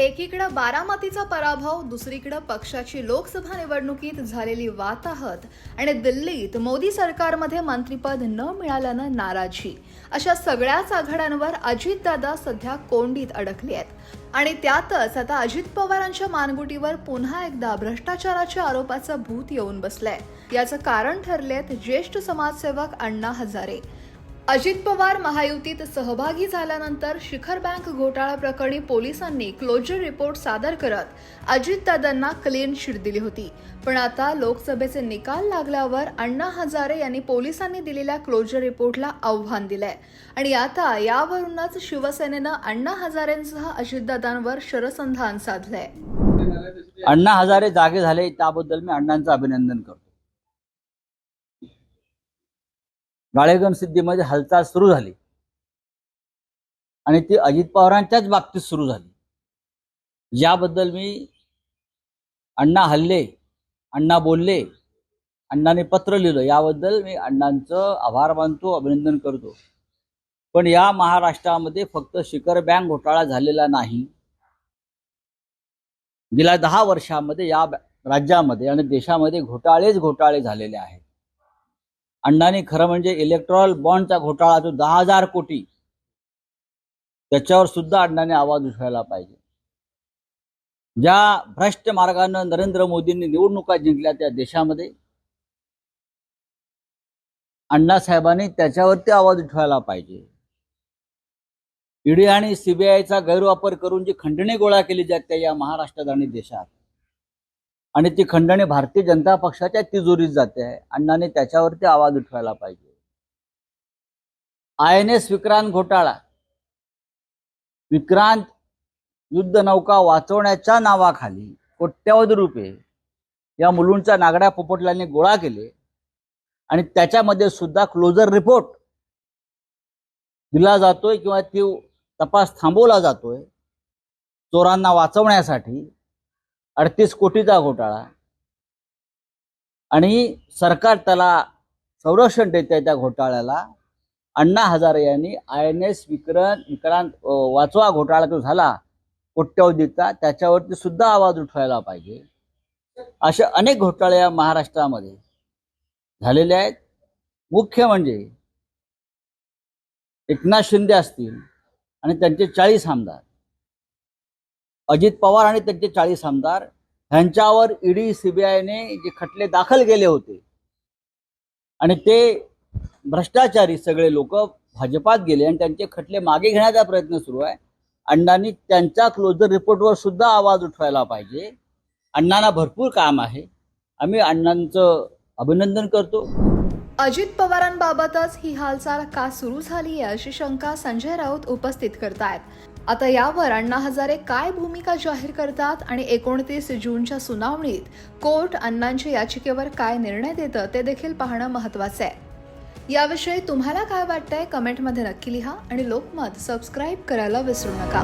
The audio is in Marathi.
एकीकडं बारामतीचा पराभव दुसरीकडं पक्षाची लोकसभा निवडणुकीत झालेली वाताहत आणि दिल्लीत मोदी सरकारमध्ये मंत्रिपद न मिळाल्यानं नाराजी. अशा सगळ्याच आघाड्यांवर अजितदादा सध्या कोंडीत अडकले आहेत. आणि त्यातच आता अजित पवारांच्या मानगुटीवर पुन्हा एकदा भ्रष्टाचाराच्या आरोपाचं भूत येऊन बसलंय. याचं कारण ठरलेत ज्येष्ठ समाजसेवक अण्णा हजारे. अजित पवार महायुतीत सहभागी झाल्यानंतर शिखर बँक घोटाळा प्रकरणी पोलिसांनी क्लोजर रिपोर्ट सादर करत अजितदादांना क्लीन शीट दिली होती. पण आता लोकसभेचे निकाल लागल्यावर अण्णा हजारे यांनी पोलिसांनी दिलेल्या क्लोजर रिपोर्टला आव्हान दिलंय. आणि आता यावरूनच शिवसेनेनं अण्णा हजारेंसह अजितदादांवर शरसंधान साधलंय. अण्णा हजारे जागे झाले त्याबद्दल मी अण्णांचं अभिनंदन करतो. गाळेगण सिद्धीमध्ये हालचाल सुरू झाली. आणि ती अजित पवारांच्याच बाबतीत सुरू झाली. याबद्दल मी अण्णा हल्ले अण्णा बोलले अण्णाने पत्र लिहिलं याबद्दल मी अण्णांचं आभार मानतो अभिनंदन करतो. पण या महाराष्ट्रामध्ये फक्त शिखर बँक घोटाळा झालेला नाही. गेल्या दहा वर्षामध्ये या राज्यामध्ये आणि देशामध्ये घोटाळेच घोटाळे झालेले आहेत. अण्णांनी खरं म्हणजे इलेक्ट्रॉल बॉन्डचा घोटाळा जो दहा हजार कोटी त्याच्यावर सुद्धा अण्णाने आवाज उठवायला पाहिजे. ज्या भ्रष्ट मार्गानं नरेंद्र मोदींनी निवडणुका जिंकल्या त्या देशामध्ये अण्णासाहेबांनी त्याच्यावरती आवाज उठवायला पाहिजे. ईडी आणि सीबीआयचा गैरवापर करून जी खंडणी गोळा केली जाते या महाराष्ट्रात आणि देशात आणि ती खंडणी भारतीय जनता पक्षाच्या तिजोरीत जाते. आहे अण्णाने त्याच्यावरती आवाज उठवायला पाहिजे. आय एन एस विक्रांत घोटाळा. विक्रांत युद्ध नौका वाचवण्याच्या नावाखाली कोट्यावधी रुपये या मुलूंच्या नागड्या पोपटलांनी गोळा केले आणि त्याच्यामध्ये सुद्धा क्लोजर रिपोर्ट दिला जातोय किंवा ती तपास थांबवला जातोय. चोरांना वाचवण्यासाठी अडतीस कोटीचा घोटाळा. आणि सरकार त्याला संरक्षण देते त्या घोटाळ्याला. अण्णा हजारे यांनी I N S Vikrant Vikrant वाचवा घोटाळा जो झाला कोट्यवधीचा त्याच्यावरती सुद्धा आवाज उठवायला पाहिजे. असे अनेक घोटाळे या महाराष्ट्रामध्ये झालेले आहेत. मुख्य म्हणजे एकनाथ शिंदे असतील आणि त्यांचे चाळीस आमदार. अजित पवार आणि त्यांचे चाळीस आमदार ह्यांच्यावर ईडी सीबीआयने जे खटले दाखल केले होते आणि ते भ्रष्टाचारी सगळे लोक भाजपात गेले आणि त्यांचे खटले मागे घेण्याचा प्रयत्न सुरू आहे. अण्णांनी त्यांच्या क्लोजर रिपोर्टवर सुद्धा आवाज उठवायला पाहिजे. अण्णांना भरपूर काम आहे. आम्ही अण्णांचं अभिनंदन करतो. अजित पवारांबाबतच ही हालचाल का सुरू झाली आहे अशी शंका संजय राऊत उपस्थित करतायत. आता यावर अण्णा हजारे काय भूमिका जाहीर करतात आणि एकोणतीस जूनच्या सुनावणीत कोर्ट अण्णांच्या याचिकेवर काय निर्णय देतं ते देखील पाहणं महत्वाचं आहे. याविषयी तुम्हाला काय वाटतंय? कमेंटमध्ये नक्की लिहा आणि लोकमत सबस्क्राईब करायला विसरू नका.